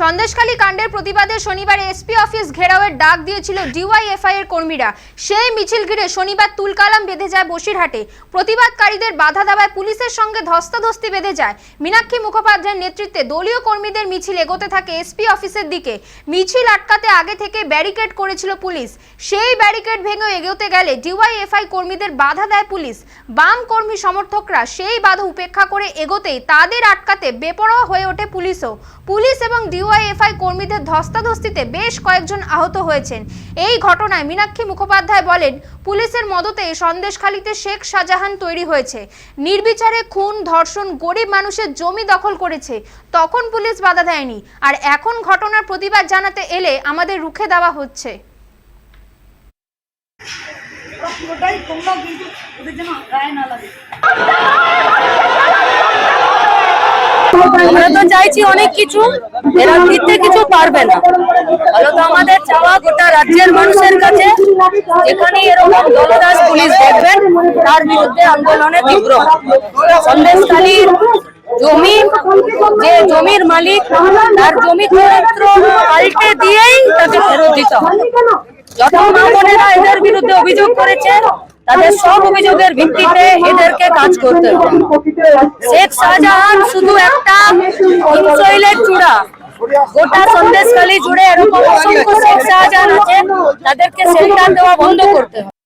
সন্দেশখালী কাণ্ডের প্রতিবাদে শনিবার এসপি অফিস ঘেরাওয়ের ডাক দিয়েছিল ডিওয়াইএফআই এর কর্মীরা। সেই মিছিল ঘিরে শনিবার তুলকালাম বেঁধে যায় বসিরহাটে। প্রতিবাদকারীদের বাধা দেওয়ায় পুলিশের সঙ্গে ধস্তাধস্তি বেঁধে যায়। মীনাক্ষী মুখোপাধ্যায়ের নেতৃত্বে দলীয় কর্মীদের মিছিল এগোতে থাকে এসপি অফিসের দিকে। মিছিল আটকাতে আগে থেকে ব্যারিকেড করেছিল পুলিশ। সেই ব্যারিকেড ভেঙে এগোতে গেলে ডিওয়াইএফআই কর্মীদের বাধা দেয় পুলিশ। বাম কর্মী সমর্থকরা সেই বাধা উপেক্ষা করে এগোতেই তাদের আটকাতে বেপরোয়া হয়ে ওঠে পুলিশও। পুলিশ এবং ডিওয়াইএফআই কর্মীদের ধস্তাধস্তিতে বেশ কয়েকজন আহত হয়েছেন। এই ঘটনায় মীনাক্ষী মুখোপাধ্যায় বলেন, পুলিশের মদতে সন্দেশখালীতে শেখ শাহজাহান তৈরি হয়েছে। নির্বিচারে খুন, ধর্ষণ, গরিব মানুষের জমি দখল করেছে। তখন পুলিশ বাধা দেয়নি। আর এখন ঘটনার প্রতিবাদ জানাতে এলে আমাদের রুখে দেওয়া হচ্ছে। পুরোটাই কিন্তু ওদের গায়ে না লাগে। আমরা তো চাইছি অনেক কিছু, এরা দিতে কিছু পারবে না। ফলে তো আমাদের চাওয়া, গোটা রাজ্যের মানুষের কাছে এরকম দলদাস পুলিশ দেখবেন, তার বিরুদ্ধে আন্দোলনে তীব্র। সন্দেশখালীর জমি, যে জমির মালিক, তার জমি চরিত্র পাল্টে দিয়েই তাকে ফেরত দিতে হবে। যত মা বোনেরা এদের বিরুদ্ধে অভিযোগ করেছে তাদের সব অভিযোগের ভিত্তিতে এদেরকে কাজ করতে হবে। শেখ শাহজাহান শুধু একটা হিমশৈলের চূড়া। গোটা সন্দেশখালী জুড়ে এরকম অসংখ্য শেখ শাহজাহান আছে তাদেরকে সেন্টার দেওয়া বন্ধ করতে হবে।